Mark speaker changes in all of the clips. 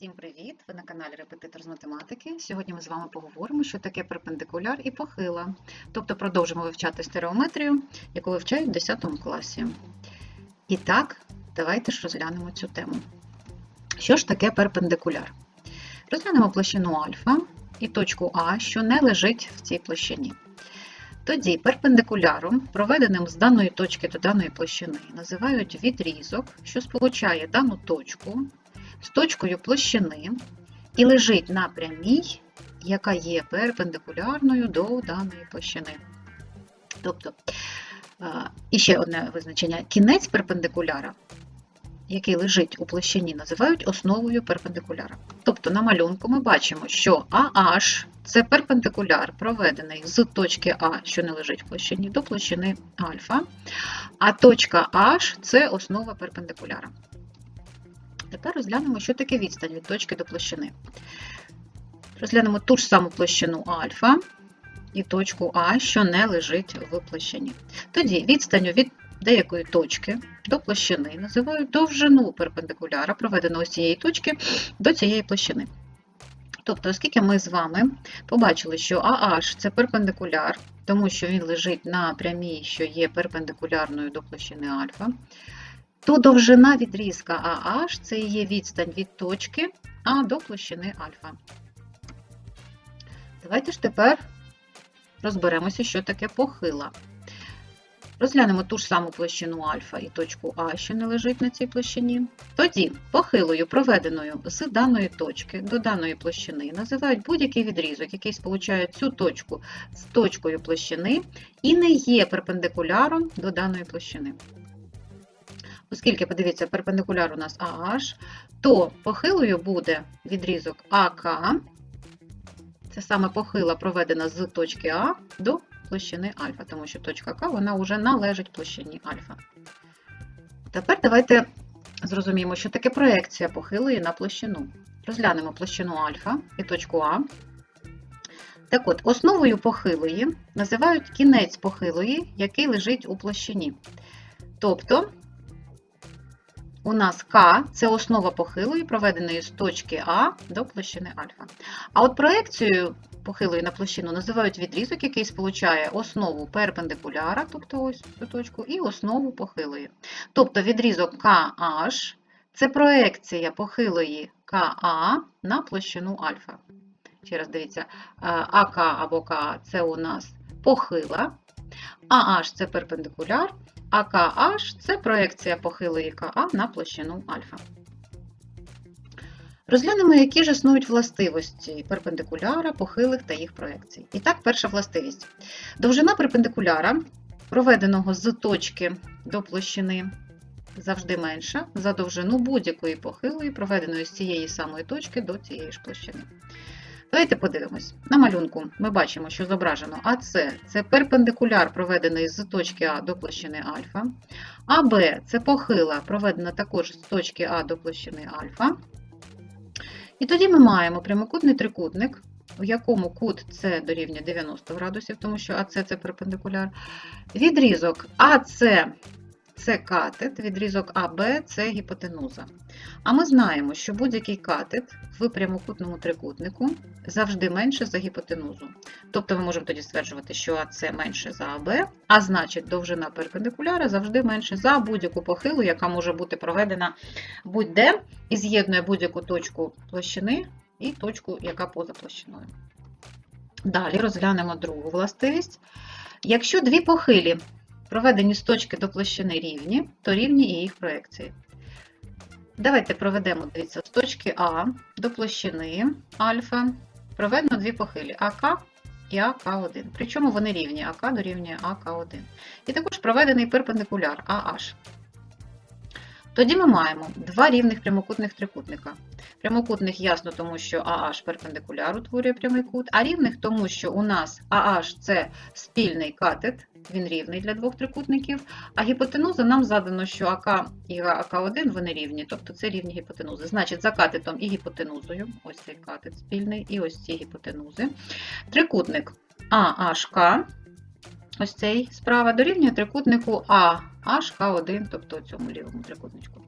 Speaker 1: Всім привіт! Ви на каналі Репетитор з математики. Сьогодні ми з вами поговоримо, що таке перпендикуляр і похила. Тобто продовжимо вивчати стереометрію, яку вивчають в 10 класі. І так, давайте ж розглянемо цю тему. Що ж таке перпендикуляр? Розглянемо площину альфа і точку А, що не лежить в цій площині. Тоді перпендикуляром, проведеним з даної точки до даної площини, називають відрізок, що сполучає дану точку з точкою площини і лежить на прямій, яка є перпендикулярною до даної площини. Тобто, е, і ще одне визначення: кінець перпендикуляра, який лежить у площині, називають основою перпендикуляра. Тобто на малюнку ми бачимо, що AH це перпендикуляр, проведений з точки А, що не лежить в площині, до площини альфа, а точка H це основа перпендикуляра. Тепер розглянемо, що таке відстань від точки до площини. Розглянемо ту ж саму площину альфа і точку А, що не лежить в площині. Тоді відстанню від деякої точки до площини називають довжину перпендикуляра, проведеного з цієї точки до цієї площини. Тобто, оскільки ми з вами побачили, що AH це перпендикуляр, тому що він лежить на прямій, що є перпендикулярною до площини альфа, то довжина відрізка AH це є відстань від точки А до площини альфа. Давайте ж тепер розберемося, що таке похила. Розглянемо ту ж саму площину альфа і точку А, що не лежить на цій площині. Тоді похилою, проведеною з даної точки до даної площини, називають будь-який відрізок, який сполучає цю точку з точкою площини і не є перпендикуляром до даної площини. Оскільки, подивіться, перпендикуляр у нас AH, то похилою буде відрізок АК, це саме похила проведена з точки А до площини альфа, тому що точка К вона вже належить площині альфа. Тепер давайте зрозуміємо, що таке проекція похилої на площину. Розглянемо площину альфа і точку А. Так от, основою похилої називають кінець похилої, який лежить у площині. Тобто, у нас К це основа похилої, проведеної з точки А до площини альфа. А от проекцією похилої на площину називають відрізок, який сполучає основу перпендикуляра, тобто ось цю точку, і основу похилої. Тобто відрізок KH це проекція похилої КА на площину альфа. Ще раз дивіться, АК або КА це у нас похила, АH це перпендикуляр, а KH це проекція похилої КА на площину альфа. Розглянемо, які ж існують властивості перпендикуляра, похилих та їх проекцій. І так, перша властивість. Довжина перпендикуляра, проведеного з точки до площини, завжди менша за довжину будь-якої похилої, проведеної з цієї самої точки до цієї ж площини. Давайте подивимось. На малюнку ми бачимо, що зображено АС це перпендикуляр, проведений з точки А до площини альфа. АБ це похила, проведена також з точки А до площини альфа. І тоді ми маємо прямокутний трикутник, у якому кут С дорівнює 90 градусів, тому що АС це перпендикуляр. Відрізок АС це катет, відрізок АБ це гіпотенуза. А ми знаємо, що будь-який катет в прямокутному трикутнику завжди менше за гіпотенузу. Тобто ми можемо тоді стверджувати, що АС менше за АБ, а значить довжина перпендикуляра завжди менше за будь-яку похилу, яка може бути проведена будь-де і з'єднує будь-яку точку площини і точку, яка поза площиною. Далі розглянемо другу властивість. Якщо дві похилі проведені з точки до площини рівні, то рівні і їх проекції. Давайте проведемо, дивіться, з точки А до площини альфа проведено дві похилі АК і АК1. Причому вони рівні АК дорівнює АК1. І також проведений перпендикуляр АH. Тоді ми маємо два рівних прямокутних трикутника. Прямокутних ясно, тому що AH перпендикуляр утворює прямий кут, а рівних тому, що у нас AH це спільний катет, він рівний для двох трикутників, а гіпотенуза нам задано, що АК і АК1 вони рівні, тобто це рівні гіпотенузи. Значить, за катетом і гіпотенузою, ось цей катет спільний, і ось ці гіпотенузи. Трикутник AHK, ось цей справа, дорівнює трикутнику AHK1, тобто цьому лівому трикутничку.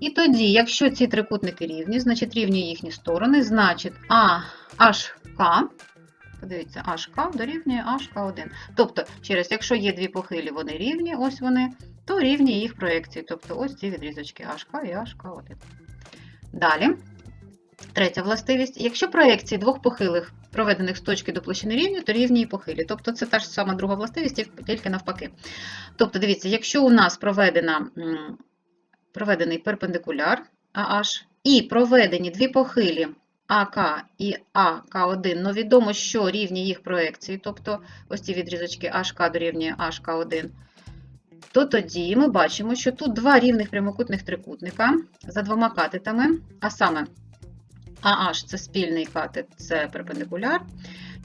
Speaker 1: І тоді, якщо ці трикутники рівні, значить рівні їхні сторони, значить А, HK, подивіться, HK дорівнює HK1. Тобто, через якщо є дві похилі, вони рівні, ось вони, то рівні їх проекції. Тобто ось ці відрізочки HK і HK1. Далі, третя властивість. Якщо проекції двох похилих, проведених з точки до площини рівні, то рівні і похилі. Тобто це та ж сама друга властивість, тільки навпаки. Тобто, дивіться, якщо у нас проведена, проведений перпендикуляр AH і проведені дві похилі АК і АК1, ну відомо, що рівні їх проекції, тобто ось ці відрізочки HK дорівнює HK1, то тоді ми бачимо, що тут два рівних прямокутних трикутника за двома катетами, а саме AH це спільний катет, це перпендикуляр,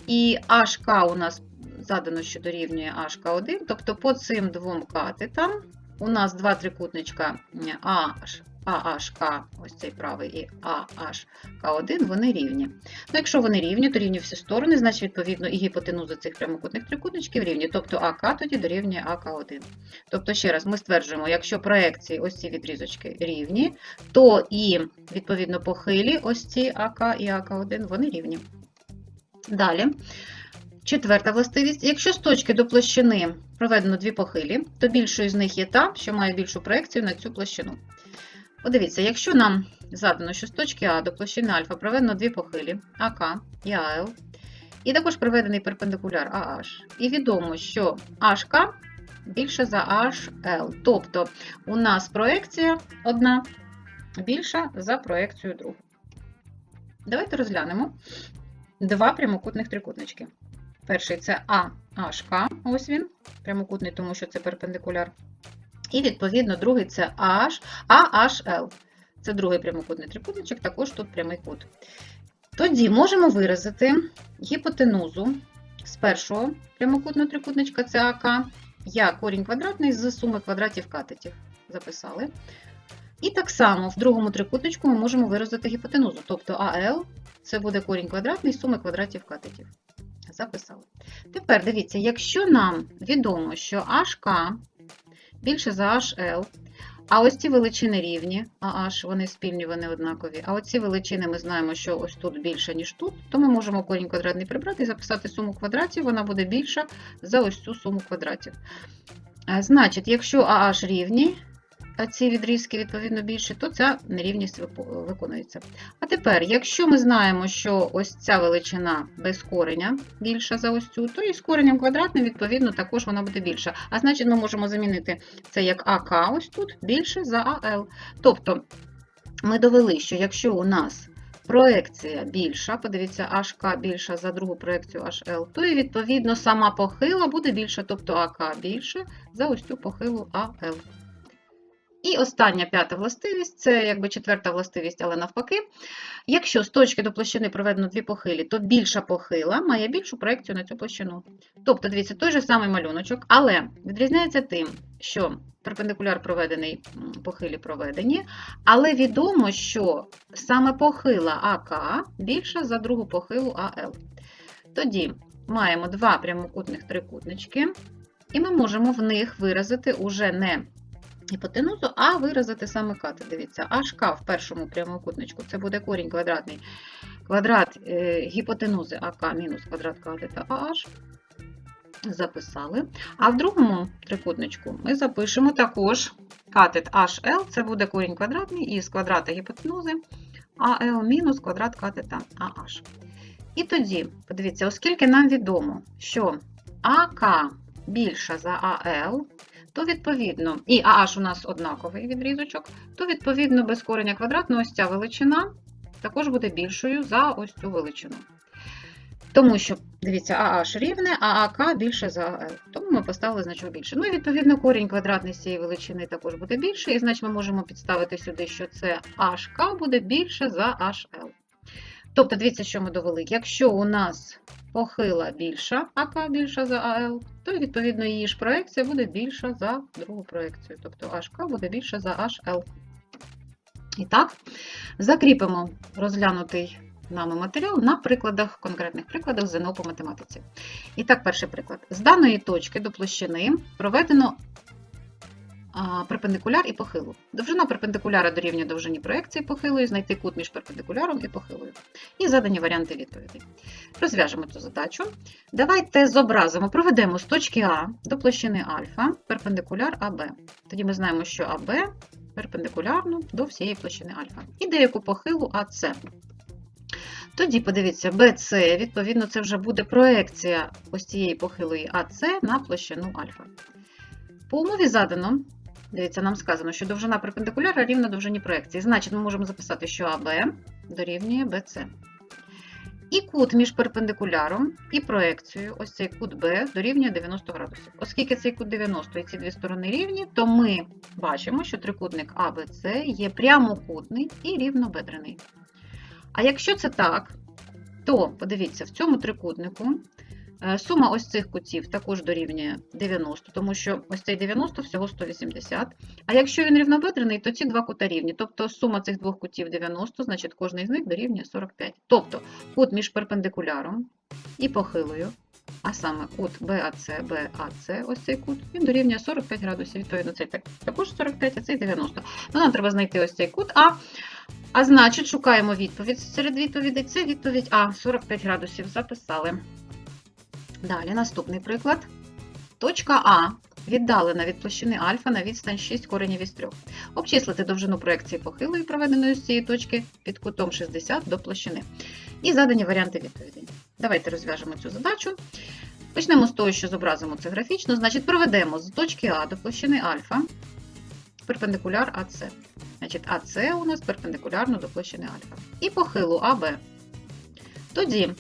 Speaker 1: і HK у нас задано, що дорівнює HK1, тобто по цим двом катетам у нас два трикутничка AH, AHK, ось цей правий і AHK1, вони рівні. Ну, якщо вони рівні, то рівні всі сторони, значить, відповідно, і гіпотенуза цих прямокутних трикутничків рівні. Тобто АК тоді дорівнює АК1. Тобто, ще раз, ми стверджуємо, якщо проекції ось ці відрізочки рівні, то і, відповідно, похилі ось ці АК і АК1, вони рівні. Далі. Четверта властивість. Якщо з точки до площини проведено дві похилі, то більшою з них є та, що має більшу проекцію на цю площину. Подивіться, якщо нам задано, що з точки А до площини альфа проведено дві похилі АК і АЛ, і також проведений перпендикуляр AH, і відомо, що HK більше за HL, тобто у нас проекція одна більша за проекцію другу. Давайте розглянемо два прямокутних трикутнички. Перший це AHK, ось він, прямокутний, тому що це перпендикуляр. І, відповідно, другий це AH, AHL. Це другий прямокутний трикутничок, також тут прямий кут. Тоді можемо виразити гіпотенузу з першого прямокутного трикутничка, це АК, як корінь квадратний з суми квадратів катетів. Записали. І так само в другому трикутничку ми можемо виразити гіпотенузу, тобто АЛ це буде корінь квадратний з суми квадратів катетів. Записали. Тепер дивіться, якщо нам відомо, що HK більше за HL, а ось ці величини рівні, а H, вони спільні, вони однакові. А оці величини ми знаємо, що ось тут більше, ніж тут, то ми можемо корінь квадратний прибрати і записати суму квадратів, вона буде більша за ось цю суму квадратів. Е, Значить, якщо AH рівні, ці відрізки, відповідно, більші, то ця нерівність виконується. А тепер, якщо ми знаємо, що ось ця величина без кореня більша за ось цю, то і з коренем квадратним, відповідно, також вона буде більша. А значить, ми можемо замінити це як АК ось тут більше за АЛ. Тобто, ми довели, що якщо у нас проекція більша, подивіться, HK більша за другу проекцію HL, то і відповідно сама похила буде більша, тобто АК більше за ось цю похилу АЛ. І остання п'ята властивість це якби четверта властивість, але навпаки. Якщо з точки до площини проведено дві похилі, то більша похила має більшу проекцію на цю площину. Тобто, дивіться, той же самий малюночок, але відрізняється тим, що перпендикуляр проведений, похилі проведені, але відомо, що саме похила АК більша за другу похилу АЛ. Тоді маємо два прямокутних трикутнички, і ми можемо в них виразити уже не гіпотенузу, а виразити саме кати. Дивіться, HK в першому прямокутничку це буде корінь квадратний. Квадрат е, гіпотенузи АК мінус квадрат катета AH. Записали. А в другому трикутничку ми запишемо також катет HL, це буде корінь квадратний із квадрата гіпотенузи AL мінус квадрат катета AH. І тоді, подивіться, оскільки нам відомо, що АК більша за АЛ, то відповідно, і AH у нас однаковий відрізочок, то відповідно без кореня квадратного ось ця величина також буде більшою за ось цю величину. Тому що, дивіться, AH рівне, а АК більше за АЛ. Тому ми поставили значок більше. Ну і відповідно корінь квадратний з цієї величини також буде більше, і значить ми можемо підставити сюди, що це HK буде більше за HL. Тобто, дивіться, що ми довели. Якщо у нас похила більша, АК більша за АЛ, то відповідно її ж проекція буде більша за другу проекцію. Тобто HK буде більше за HL. І так, закріпимо розглянутий нами матеріал на прикладах, конкретних прикладах ЗНО по математиці. І так, перший приклад. З даної точки до площини проведено перпендикуляр і похилу. Довжина перпендикуляра дорівнює довжині проекції похилої, знайти кут між перпендикуляром і похилою. І задані варіанти відповідей. Розв'яжемо цю задачу. Давайте зобразимо, проведемо з точки А до площини альфа перпендикуляр АБ. Тоді ми знаємо, що АБ перпендикулярно до всієї площини альфа. І деяку похилу АС. Тоді подивіться, BC, відповідно, це вже буде проекція ось цієї похилої АС на площину альфа. По умові задано, дивіться, нам сказано, що довжина перпендикуляра рівна довжині проекції. Значить, ми можемо записати, що АБ дорівнює BC. І кут між перпендикуляром і проекцією, ось цей кут Б, дорівнює 90 градусів. Оскільки цей кут 90 і ці дві сторони рівні, то ми бачимо, що трикутник АБЦ є прямокутний і рівнобедрений. А якщо це так, то подивіться, в цьому трикутнику сума ось цих кутів також дорівнює 90, тому що ось цей 90 всього 180. А якщо він рівнобедрений, то ці два кута рівні. Тобто сума цих двох кутів 90, значить кожний з них дорівнює 45. Тобто кут між перпендикуляром і похилою, а саме кут BAC, BAC, ось цей кут, він дорівнює 45 градусів. Відповідно, цей так- також 45, а цей 90. Ну, нам треба знайти ось цей кут А. А значить, шукаємо відповідь. Серед відповідей це відповідь А, 45 градусів. Записали. Далі, наступний приклад. Точка А віддалена від площини альфа на відстань 6 коренів із 3. Обчислити довжину проекції похилої, проведеної з цієї точки під кутом 60 до площини. І задані варіанти відповідей. Давайте розв'яжемо цю задачу. Почнемо з того, що зобразимо це графічно. Значить, проведемо з точки А до площини альфа перпендикуляр АС. Значить, АС у нас перпендикулярно до площини альфа. І похилу АБ. Тоді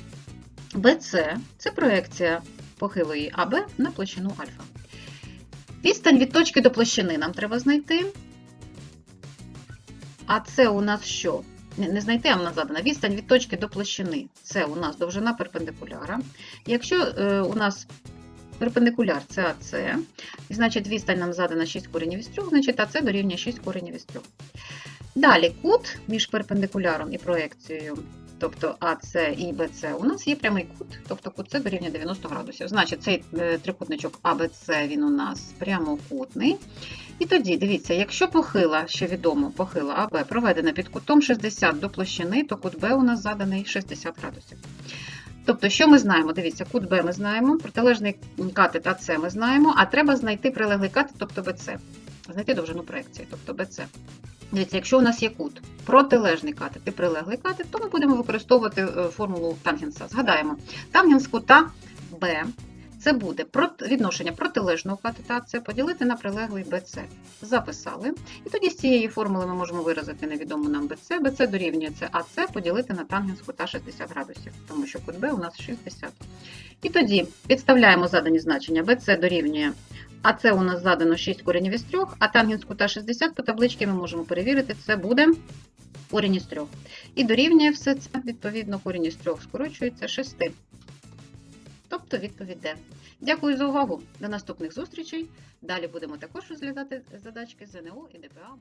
Speaker 1: BC – це проекція похилої АБ на площину альфа. Відстань від точки до площини нам треба знайти. А це у нас що? Не знайти, а вона задана. Відстань від точки до площини. Це у нас довжина перпендикуляра. Якщо е, у нас перпендикуляр це АС, і значить відстань нам задана 6 коренів із 3, значить АС дорівнює 6 коренів із 3. Далі кут між перпендикуляром і проекцією, тобто АС і БЦ, у нас є прямий кут, тобто кут С дорівнює 90 градусів. Значить, цей е, трикутничок АБЦ він у нас прямокутний. І тоді, дивіться, якщо похила, що відомо, похила АБ проведена під кутом 60 до площини, то кут Б у нас заданий 60 градусів. Тобто, що ми знаємо? Дивіться, кут Б ми знаємо, протилежний катет АС ми знаємо, а треба знайти прилеглий катет, тобто БЦ. Знайти довжину проекції, тобто БЦ. Дивіться, якщо у нас є кут протилежний катет і прилеглий катет, то ми будемо використовувати е, формулу тангенса. Згадаємо, тангенс кута Б це буде відношення протилежного катета С поділити на прилеглий BC. Записали. І тоді з цієї формули ми можемо виразити невідому нам BC. BC дорівнює це АС поділити на тангенс кута 60 градусів, тому що кут Б у нас 60. І тоді підставляємо задані значення. BC дорівнює а це у нас задано 6 коренів із 3, а тангенс кута 60 по табличці ми можемо перевірити, це буде корінь із 3. І дорівнює все це, відповідно, корінь із 3 скорочується 6. Тобто відповідь Д. Дякую за увагу. До наступних зустрічей. Далі будемо також розглядати задачки ЗНО і ДПА.